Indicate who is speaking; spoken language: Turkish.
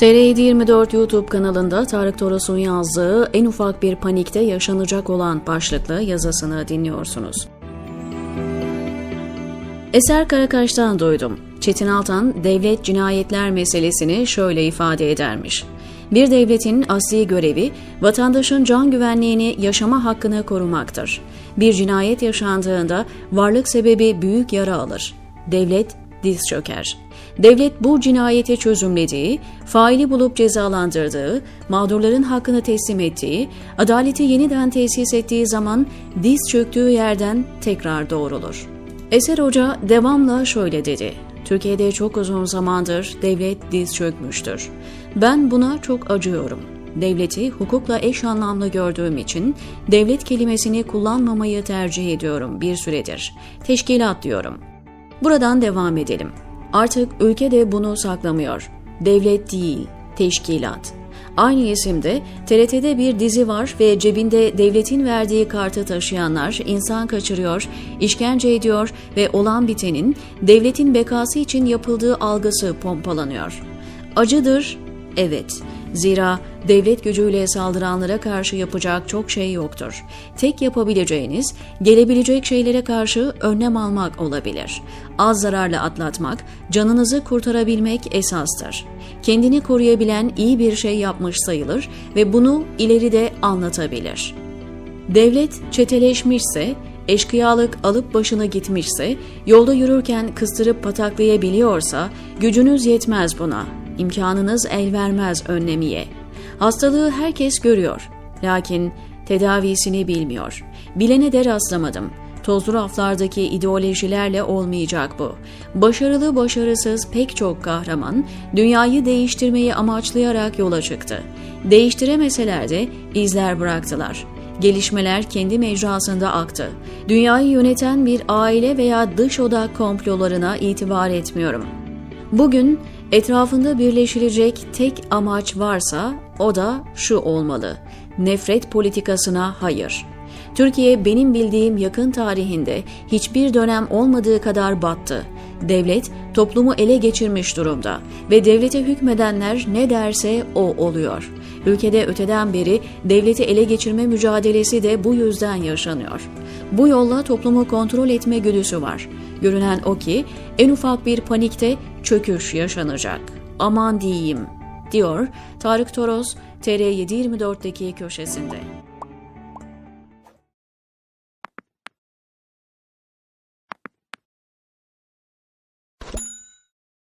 Speaker 1: TR724 YouTube kanalında Tarık Toros'un yazdığı en ufak bir panikte yaşanacak olan başlıklı yazısını dinliyorsunuz. Eser Karakaş'tan duydum. Çetin Altan devlet cinayetler meselesini şöyle ifade edermiş. Bir devletin asli görevi vatandaşın can güvenliğini, yaşama hakkını korumaktır. Bir cinayet yaşandığında varlık sebebi büyük yara alır. Devlet diz çöker. Devlet bu cinayeti çözümlediği, faili bulup cezalandırdığı, mağdurların hakkını teslim ettiği, adaleti yeniden tesis ettiği zaman diz çöktüğü yerden tekrar doğrulur. Eser Hoca devamla şöyle dedi. Türkiye'de çok uzun zamandır devlet diz çökmüştür. Ben buna çok acıyorum. Devleti hukukla eş anlamlı gördüğüm için devlet kelimesini kullanmamayı tercih ediyorum bir süredir. Teşkilat diyorum. Buradan devam edelim. Artık ülke de bunu saklamıyor. Devlet değil, teşkilat. Aynı isimde TRT'de bir dizi var ve cebinde devletin verdiği kartı taşıyanlar insan kaçırıyor, işkence ediyor ve olan bitenin devletin bekası için yapıldığı algısı pompalanıyor. Acıdır, evet. Zira devlet gücüyle saldıranlara karşı yapacak çok şey yoktur. Tek yapabileceğiniz, gelebilecek şeylere karşı önlem almak olabilir. Az zararla atlatmak, canınızı kurtarabilmek esastır. Kendini koruyabilen iyi bir şey yapmış sayılır ve bunu ileride anlatabilir. Devlet çeteleşmişse, eşkıyalık alıp başına gitmişse, yolda yürürken kıstırıp pataklayabiliyorsa, gücünüz yetmez buna, imkanınız el vermez önlemiye. Hastalığı herkes görüyor, lakin tedavisini bilmiyor. Bilene de rastlamadım. Tozlu raflardaki ideolojilerle olmayacak bu. Başarılı başarısız pek çok kahraman dünyayı değiştirmeyi amaçlayarak yola çıktı. Değiştiremeseler de izler bıraktılar. Gelişmeler kendi mecrasında aktı. Dünyayı yöneten bir aile veya dış odak komplolarına itibar etmiyorum. Bugün etrafında birleşilecek tek amaç varsa o da şu olmalı. Nefret politikasına hayır. Türkiye benim bildiğim yakın tarihinde hiçbir dönem olmadığı kadar battı. Devlet toplumu ele geçirmiş durumda ve devlete hükmedenler ne derse o oluyor. Ülkede öteden beri devleti ele geçirme mücadelesi de bu yüzden yaşanıyor. Bu yolla toplumu kontrol etme güdüsü var. Görünen o ki en ufak bir panikte çöküş yaşanacak. Aman diyeyim, diyor Tarık Toros TR724'deki köşesinde.